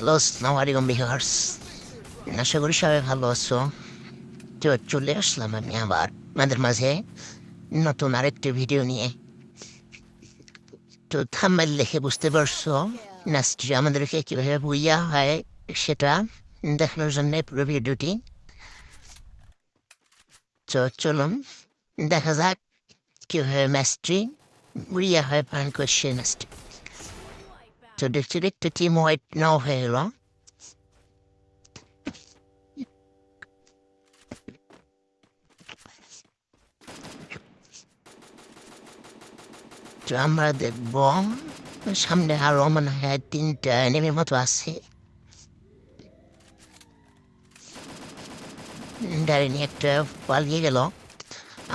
Hello আসসালামু আলাইকুম বিহার্স আশা করি সবাই ভালো আছো। তো চলে আসলাম আমি আবার আমাদের মাঝে নতুন আরেকটি ভিডিও নিয়ে। তো থাম্বাইল দেখে বুঝতে পারছ নাচটি আমাদেরকে কীভাবে বুইয়া হয় সেটা দেখানোর জন্য পুরো ভিডিওটি তো চলুন, দেখা যাক কীভাবে ম্যাচটি বুইয়া হয় পালন করছে নাচটি নাও হয়ে গেল। তো আমরা দেখব, সামনে আরও মনে হয় তিনটা এনিমির মতো আছে। ডাইনি একটা পালিয়ে গেল।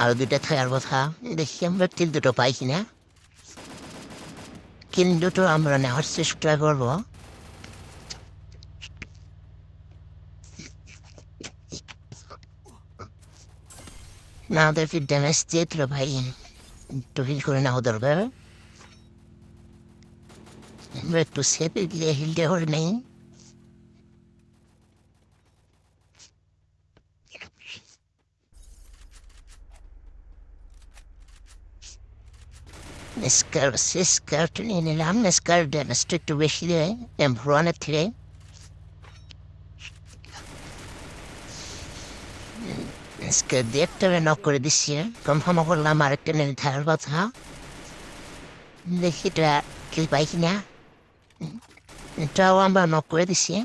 আর দুটা থাকার কথা, দেখি আমরা তিন দুটো পাই কিনা। কিল দুটো আমরা নেওয়ার চেষ্টা করব। না ওদেরকে ড্যামেজ দিয়েছিল ভাই। একটু হিল করে নাও দরকার। একটু সেপে গিয়ে হিলটা করে নেই। স্কার্ট নিয়ে নিলাম স্কার ড্যামেজটা একটু বেশি দেয় এমভ্রানের থেকে স্কার দিয়ে একটা নক করে দিচ্ছি কনফার্ম করলাম আরেকটা কথা দেখি এটা কি পাই কিনা এটাও আমরা নক করে দিচ্ছি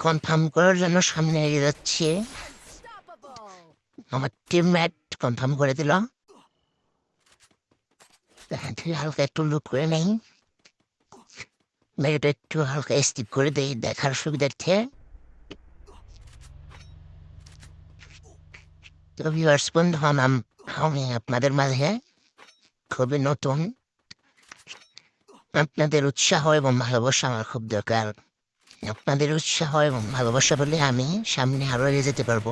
কনফার্ম করার জন্য সামনে এগিয়ে যাচ্ছি আমার টিমমেট কনফার্ম করে দিল। হালকা একটু লুক করে নেই। মেয়েটা একটু হালকা স্টিপ করে দেই দেখার সুবিধার্থে তো বন্ধু হলাম আমি আপনাদের মাঝে খুবই নতুন। আপনাদের উৎসাহ এবং ভালোবাসা আমার খুব দরকার। আপনাদের উৎসাহ এবং ভালোবাসা বলে আমি সামনে আরও এগিয়ে যেতে পারব।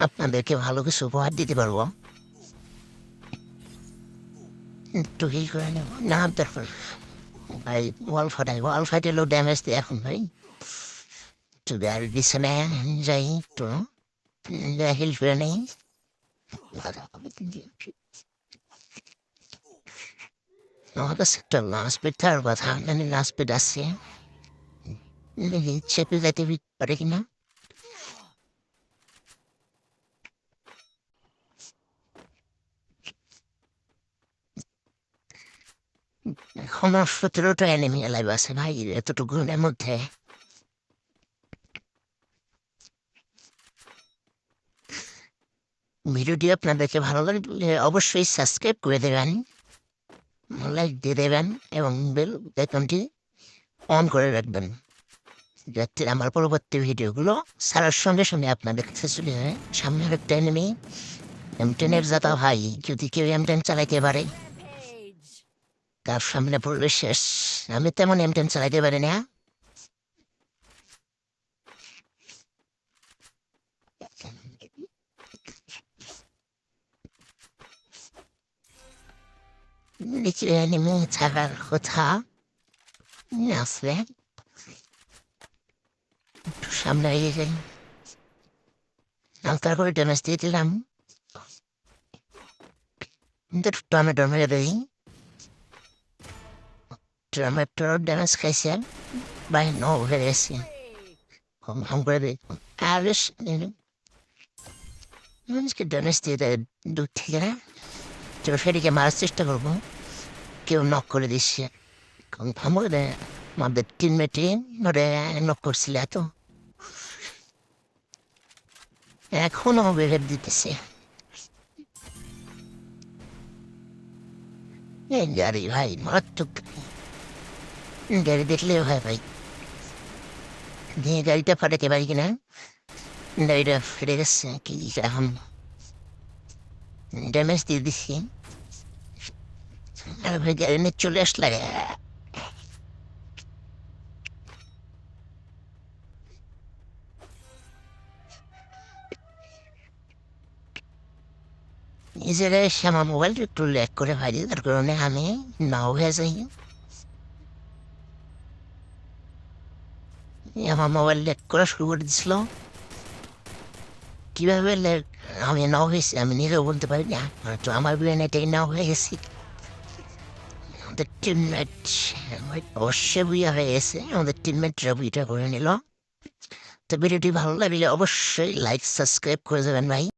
আপনাদেরকে ভালো কিছু উপহার দিতে পারব। একটু হিল করে নেব। না দরকার ভাই ওয়াল ফাটাই। ওয়াল ফাটালেও ড্যামেজ দেয় এখন, ভাই। তো গাড়ি বিছানায় যাই তো হিল করে নেই। আমার কাছে একটা লাস্ট পেট কথা মানে লাস্ট পেট আছে। চেপে যেতে পারে কিনা? এখনও সতেরোটা এনিমি লাইভ আছে ভাই এতটুকুনের মধ্যে ভিডিওটি আপনাদেরকে ভালো লাগলে অবশ্যই সাবস্ক্রাইব করে দেবেন। লাইক দিয়ে দেবেন এবং বেল আইকনটি অন করে রাখবেন। যাতে আমার পরবর্তী ভিডিওগুলো সারার সঙ্গে সঙ্গে আপনাদের কাছে চলে যায়। সামনের একটা এনিমি এম টেনের যাতা ভাই, যদি কেউ এম টেন চালাইতে পারে। তার সামনে পড়বে শেষ। আমি তেমন এম টেন চালাইতে পারি না। নেমে থাকার কথা। সামনে এগিয়ে যাই। হালকা করে দিলাম। টমেটো মেরে দিই। টমেটোর ড্যামেজ খাইছে বাইরে ন হয়ে গেছে কম কম করে দিই আর মানুষকে ড্যামেজ দিয়ে দূর থেকে তো সেটিকে মারার চেষ্টা করব কেউ নক করে দিচ্ছে কনফার্ম করে আমাদের টিমমেটে ওরে নক করছিল এত এখনও বেড়ে দিতেছে এই গাড়ি ভাই মারাত্মক গাড়ি দেখলেও হয় ভাই। দিয়ে গাড়িটা ফাটাতে পারি কিনা? গাড়িটা ফেটে গেছে, কি এখন ড্যামেজ দিয়ে দিচ্ছি ভাই গাড়ি নিয়ে চলে আসলে নিজেরা এসে আমার মোবাইলটা একটু ল্যাক করে ভাই তার কারণে আমি নাও হয়ে যাই। আমার মোবাইল লেক করা শুরু করে দিছিল। কীভাবে লেক? আমি নাও হয়েছি, আমি নিজেও বলতে পারি না। তো আমার বিরিয়ানিটাই নাও হয়ে গেছি। আমাদের টিমমেট অবশ্যই বুয়া হয়ে গেছে। আমাদের টিমমেটরা বুঝটা করে নিল। তো ভিডিওটি ভালো লাগলে অবশ্যই লাইক সাবস্ক্রাইব করে দেবেন ভাই।